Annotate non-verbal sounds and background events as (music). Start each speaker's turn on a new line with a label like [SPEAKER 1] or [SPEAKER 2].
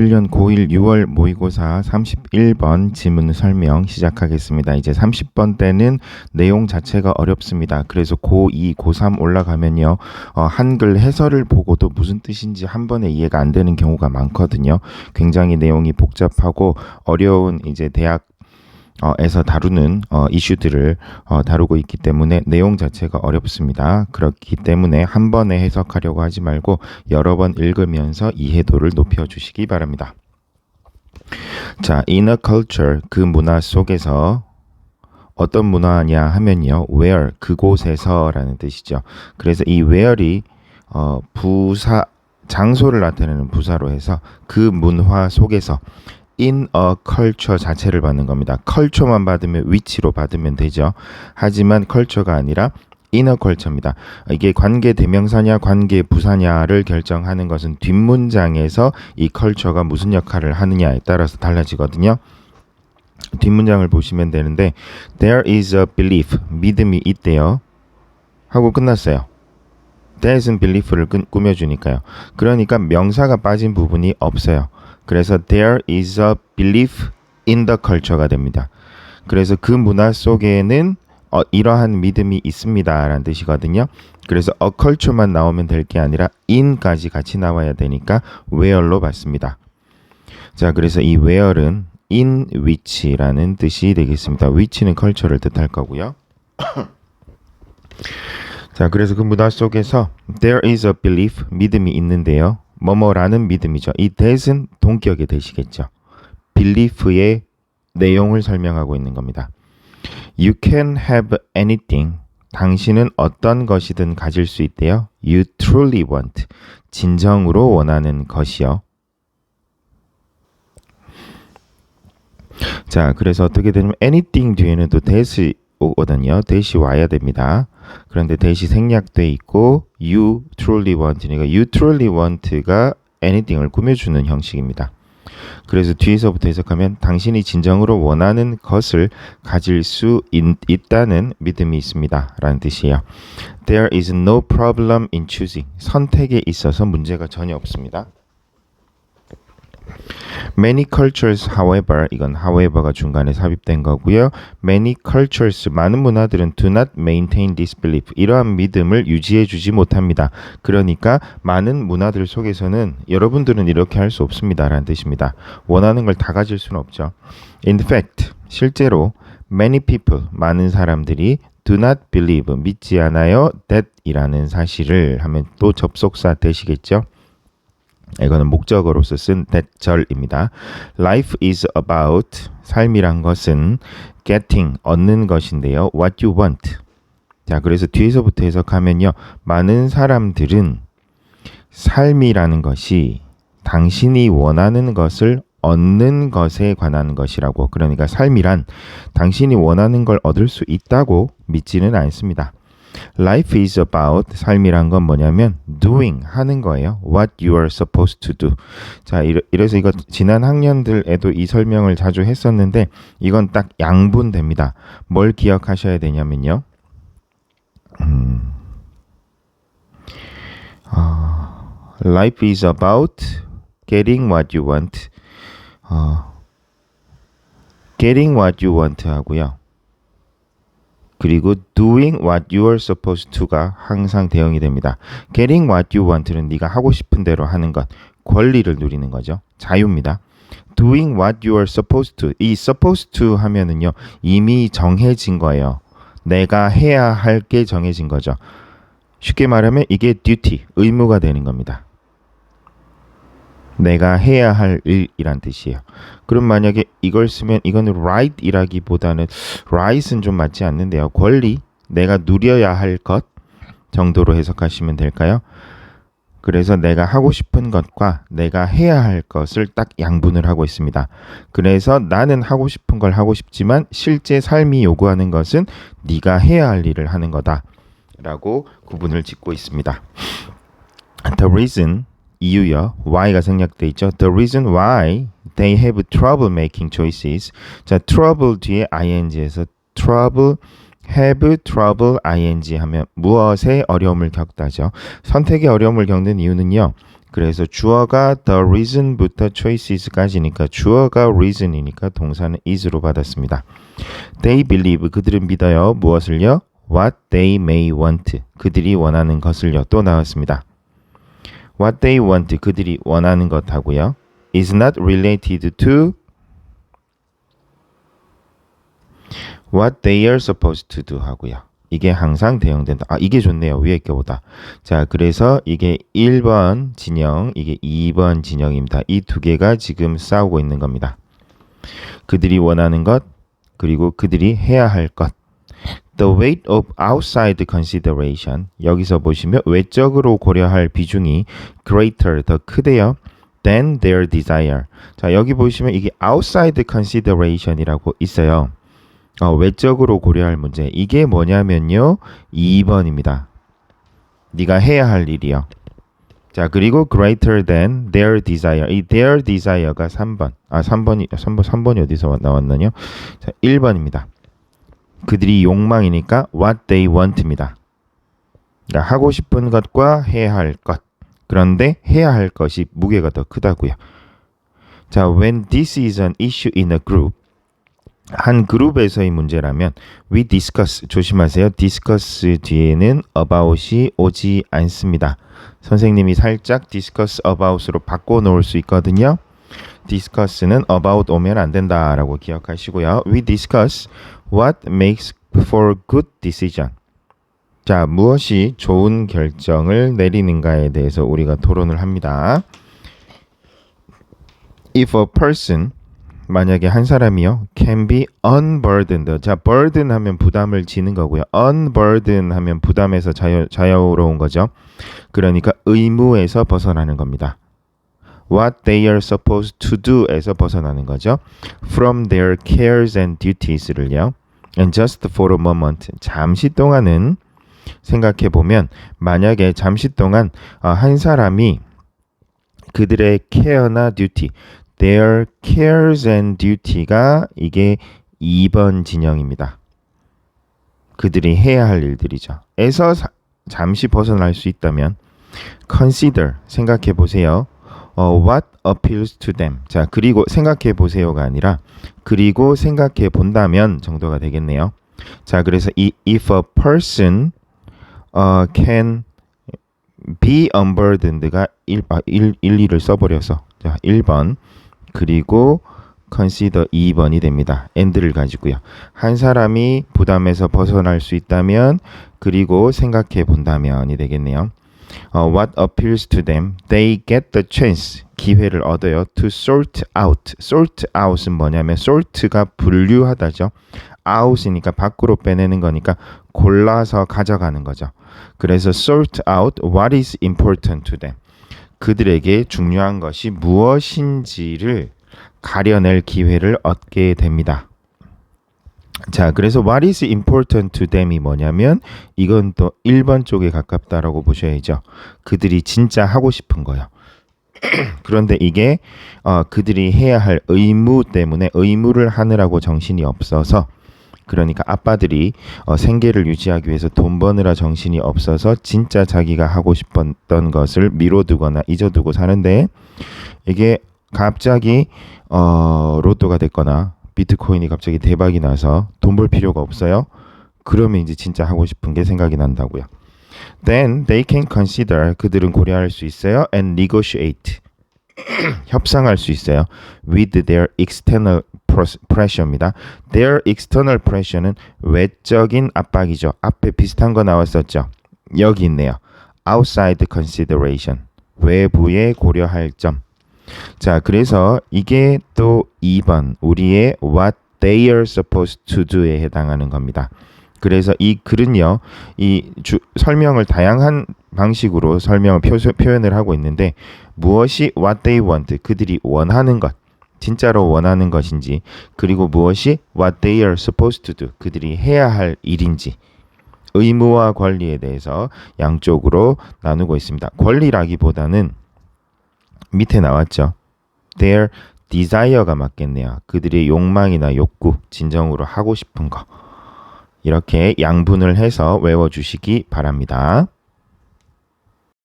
[SPEAKER 1] 2021년 고1 6월 모의고사 31번 지문 설명 시작하겠습니다. 이제 30번 때는 내용 자체가 어렵습니다. 그래서 고2, 고3 올라가면요. 어, 한글 해설을 보고도 무슨 뜻인지 한 번에 이해가 안 되는 경우가 많거든요. 굉장히 내용이 복잡하고 어려운 이제 대학 어, 에서 다루는 어, 이슈들을 어, 다루고 있기 때문에 내용 자체가 어렵습니다. 그렇기 때문에 한 번에 해석하려고 하지 말고 여러 번 읽으면서 이해도를 높여 주시기 바랍니다. 자, inner culture 그 문화 속에서 어떤 문화냐 하면요, where 그곳에서라는 뜻이죠. 그래서 이 where이 어, 부사 장소를 나타내는 부사로 해서 그 문화 속에서 in a culture 자체를 받는 겁니다. culture만 받으면 위치로 받으면 되죠. 하지만 culture가 아니라 inner culture입니다. 이게 관계 대명사냐 관계 부사냐를 결정하는 것은 뒷문장에서 이 culture가 무슨 역할을 하느냐에 따라서 달라지거든요. 뒷문장을 보시면 되는데 there is a belief 믿음이 있대요 하고 끝났어요. there's belief를 꾸, 꾸며주니까요. 그러니까 명사가 빠진 부분이 없어요. 그래서 there is a belief in the culture가 됩니다. 그래서 그 문화 속에는 어, 이러한 믿음이 있습니다라는 뜻이거든요. 그래서 a culture만 나오면 될 게 아니라 in까지 같이 나와야 되니까 where로 받습니다. 자, 그래서 이 where는 in which라는 뜻이 되겠습니다. which는 culture를 뜻할 거고요. (coughs) 자, 그래서 그 문화 속에서 there is a belief 믿음이 있는데요. 뭐뭐라는 믿음이죠. 이 that은 동격의 대시겠죠. belief의 내용을 설명하고 있는 겁니다. You can have anything. 당신은 어떤 것이든 가질 수 있대요. You truly want. 진정으로 원하는 것이요. 자, 그래서 어떻게 되냐면 anything 뒤에는 또 that이 오거든요. that이 와야 됩니다. 그런데 that이 생략돼 있고 you truly want니까 you truly want가 anything을 꾸며주는 형식입니다. 그래서 뒤에서부터 해석하면 당신이 진정으로 원하는 것을 가질 수 있, 있다는 믿음이 있습니다. 라는 뜻이에요. There is no problem in choosing. 선택에 있어서 문제가 전혀 없습니다. Many cultures, however, 이건 however가 중간에 삽입된 거고요. Many cultures, 많은 문화들은 do not maintain this belief. 이러한 믿음을 유지해 주지 못합니다. 그러니까 많은 문화들 속에서는 여러분들은 이렇게 할 수 없습니다라는 뜻입니다. 원하는 걸 다 가질 수는 없죠. In fact, 실제로 many people, 많은 사람들이 do not believe, 믿지 않아요 that 이라는 사실을 하면 또 접속사 되시겠죠. 이거는 목적어로서 쓴 대절입니다. Life is about 삶이란 것은 getting 얻는 것인데요. What you want. 자, 그래서 뒤에서부터 해석하면요. 많은 사람들은 삶이라는 것이 당신이 원하는 것을 얻는 것에 관한 것이라고. 그러니까 삶이란 당신이 원하는 걸 얻을 수 있다고 믿지는 않습니다. Life is about 삶이란 건 뭐냐면 doing 하는 거예요. What you are supposed to do. 자, 이래서 이거 지난 학년들에도 이 설명을 자주 했었는데 이건 딱 양분됩니다. 뭘 기억하셔야 되냐면요. 음, 어, life is about getting what you want. 어, getting what you want 하고요. 그리고 doing what you are supposed to가 항상 대응이 됩니다. getting what you want는 네가 하고 싶은 대로 하는 것, 권리를 누리는 거죠. 자유입니다. doing what you are supposed to. 이 supposed to 하면은요, 이미 정해진 거예요. 내가 해야 할 게 정해진 거죠. 쉽게 말하면 이게 duty, 의무가 되는 겁니다. 내가 해야 할 일이란 뜻이에요. 그럼 만약에 이걸 쓰면 이거는 right이라기보다는 right은 좀 맞지 않는데요. 권리, 내가 누려야 할 것 정도로 해석하시면 될까요? 그래서 내가 하고 싶은 것과 내가 해야 할 것을 딱 양분을 하고 있습니다. 그래서 나는 하고 싶은 걸 하고 싶지만 실제 삶이 요구하는 것은 네가 해야 할 일을 하는 거다. 라고 구분을 짓고 있습니다. The reason 이유요. why가 생략돼 있죠. The reason why they have trouble making choices. 자, trouble 뒤에 ing에서 trouble have trouble ing 하면 무엇에 어려움을 겪다죠. 선택에 어려움을 겪는 이유는요. 그래서 주어가 the reason부터 choices까지니까 주어가 reason이니까 동사는 is로 받았습니다. They believe 그들은 믿어요. 무엇을요? What they may want 그들이 원하는 것을요. 또 나왔습니다. What they want 그들이 원하는 것하고요. is not related to what they are supposed to do 하고요. 이게 항상 대응된다. 아, 이게 좋네요. 위에 거보다. 자, 그래서 이게 1번 진영, 이게 2번 진영입니다. 이 두 개가 지금 싸우고 있는 겁니다. 그들이 원하는 것, 그리고 그들이 해야 할 것. The weight of outside consideration. 여기서 보시면 외적으로 고려할 비중이 greater, 더 크대요. than their desire. 자, 여기 보시면 이게 outside consideration이라고 있어요. 어, 외적으로 고려할 문제. 이게 뭐냐면요. 2번입니다. 네가 해야 할 일이요. 자, 그리고 greater than their desire. 이 their desire가 3번. 아, 3번이 3번 3번이 어디서 나왔나요? 자, 1번입니다. 그들이 욕망이니까 what they want입니다. 그러니까 하고 싶은 것과 해야 할 것. 그런데 해야 할 것이 무게가 더 크다고요. 자, when this is an issue in a group 한 그룹에서의 문제라면 we discuss 조심하세요. discuss 뒤에는 about이 오지 않습니다. 선생님이 살짝 discuss about으로 바꿔 놓을 수 있거든요. Discuss는 about 오면 안 된다라고 기억하시고요. we discuss what makes for good decision. 자, 무엇이 좋은 결정을 내리는가에 대해서 우리가 토론을 합니다. If a person 만약에 한 사람이요 can be unburdened 자 burden 하면 부담을 지는 거고요 unburden 하면 부담에서 자유, 자유로운 거죠 그러니까 의무에서 벗어나는 겁니다 what they are supposed to do에서 벗어나는 거죠 from their cares and duties를요 and just for a moment 잠시 동안은 생각해 보면 만약에 잠시 동안 어, 한 사람이 그들의 케어나 듀티 their cares and duty가 이게 2번 진영입니다. 그들이 해야 할 일들이죠. 에서 사, 잠시 벗어날 수 있다면 consider 생각해 보세요. 어, what appeals to them. 자, 그리고 생각해 보세요가 아니라 그리고 생각해 본다면 정도가 되겠네요. 자, 그래서 이 if a person uh, can be unburdened가 1, 아, 1, 1, 2를 써버려서 자, 1번 그리고 consider 2번이 됩니다. and를 가지고요. 한 사람이 부담에서 벗어날 수 있다면 그리고 생각해 본다면이 되겠네요. 어, what appeals to them, they get the chance, 기회를 얻어요. to sort out. sort out은 뭐냐면 sort가 분류하다죠. out이니까 밖으로 빼내는 거니까 골라서 가져가는 거죠. 그래서 sort out what is important to them. 그들에게 중요한 것이 무엇인지를 가려낼 기회를 얻게 됩니다. 자, 그래서 what is important to them이 뭐냐면 이건 또 1번 쪽에 가깝다라고 보셔야죠. 그들이 진짜 하고 싶은 거요. (clears throat) 그런데 이게 어, 그들이 해야 할 의무 때문에 의무를 하느라고 정신이 없어서 그러니까 아빠들이 어, 생계를 유지하기 위해서 돈 버느라 정신이 없어서 진짜 자기가 하고 싶었던 것을 미뤄두거나 잊어두고 사는데 이게 갑자기 어, 로또가 됐거나 비트코인이 갑자기 대박이 나서 돈 벌 필요가 없어요. 그러면 이제 진짜 하고 싶은 게 생각이 난다고요. Then they can consider 그들은 고려할 수 있어요 and negotiate 협상할 수 있어요 with their external pressure입니다. Their external pressure는 외적인 압박이죠. 앞에 비슷한 거 나왔었죠. 여기 있네요. outside consideration 외부에 고려할 점. 자, 그래서 이게 또 2번 우리의 what they are supposed to do에 해당하는 겁니다. 그래서 이 글은요, 이 주, 설명을 다양한 방식으로 설명을 표, 표현을 하고 있는데 무엇이 what they want 그들이 원하는 것 진짜로 원하는 것인지 그리고 무엇이 what they are supposed to do 그들이 해야 할 일인지 의무와 권리에 대해서 양쪽으로 나누고 있습니다. 권리라기보다는 밑에 나왔죠. their desire가 맞겠네요. 그들의 욕망이나 욕구, 진정으로 하고 싶은 거. 이렇게 양분을 해서 외워주시기 바랍니다.